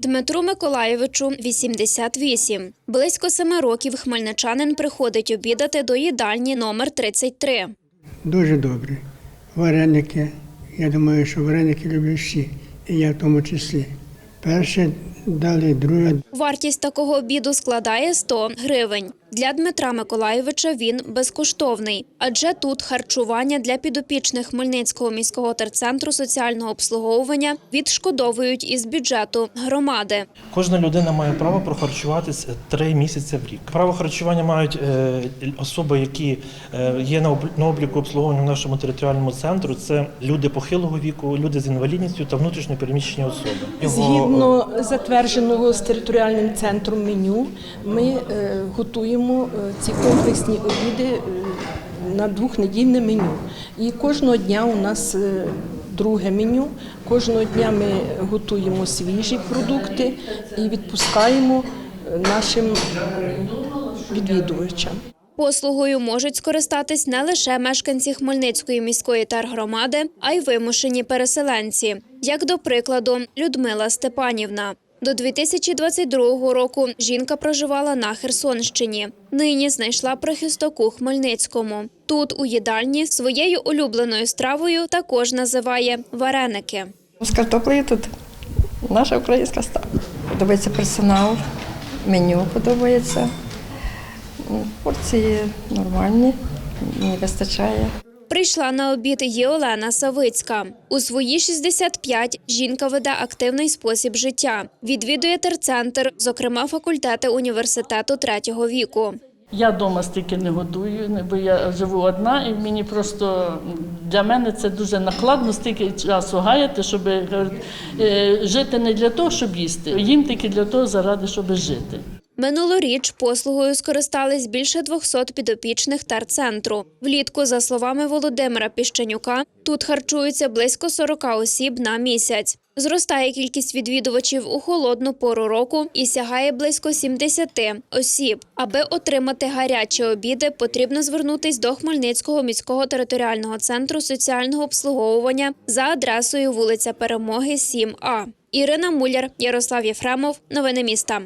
Дмитру Миколаєвичу 88. Близько семи років хмельничанин приходить обідати до їдальні номер 33. Дуже добре. Вареники. Я думаю, що вареники люблять всі, і я в тому числі. Перше дали, друге Вартість такого обіду складає 100 гривень. Для Дмитра Миколаєвича він безкоштовний, адже тут харчування для підопічних Хмельницького міського терцентру соціального обслуговування відшкодовують із бюджету громади. Кожна людина має право прохарчуватись три місяці в рік. Право харчування мають е, особи, які е, є на об- обліку обслуговування в нашому територіальному центру. Це люди похилого віку, люди з інвалідністю та внутрішньо переміщені особи. Згідно затвердженого з територіальним центром меню, ми е, готуємо е, ці комплексні обіди е, на двохнедільне меню. І кожного дня у нас е, друге меню. Кожного дня ми готуємо свіжі продукти і відпускаємо нашим відвідувачам. Послугою можуть скористатись не лише мешканці Хмельницької міської тергромади, а й вимушені переселенці. Як до прикладу, Людмила Степанівна. До 2022 року жінка проживала на Херсонщині. Нині знайшла прихисток у Хмельницькому. Тут, у їдальні, своєю улюбленою стравою також називає вареники. З картоплею тут наша українська страва. Подобається персонал, меню подобається. Порції нормальні, мені вистачає. Прийшла на обід і Олена Савицька. У свої 65 жінка веде активний спосіб життя. Відвідує терцентр, зокрема факультети університету третього віку. Я вдома стільки не годую, бо я живу одна, і мені просто для мене це дуже накладно стільки часу гаяти, щоб е, жити не для того, щоб їсти, їм тільки для того, заради, щоб жити. Минулоріч послугою скористались більше 200 підопічних терцентру. Влітку, за словами Володимира Піщанюка, тут харчуються близько 40 осіб на місяць. Зростає кількість відвідувачів у холодну пору року і сягає близько 70 осіб. Аби отримати гарячі обіди, потрібно звернутись до Хмельницького міського територіального центру соціального обслуговування за адресою вулиця Перемоги 7А. Ірина Муляр, Ярослав Єфремов. Новини міста.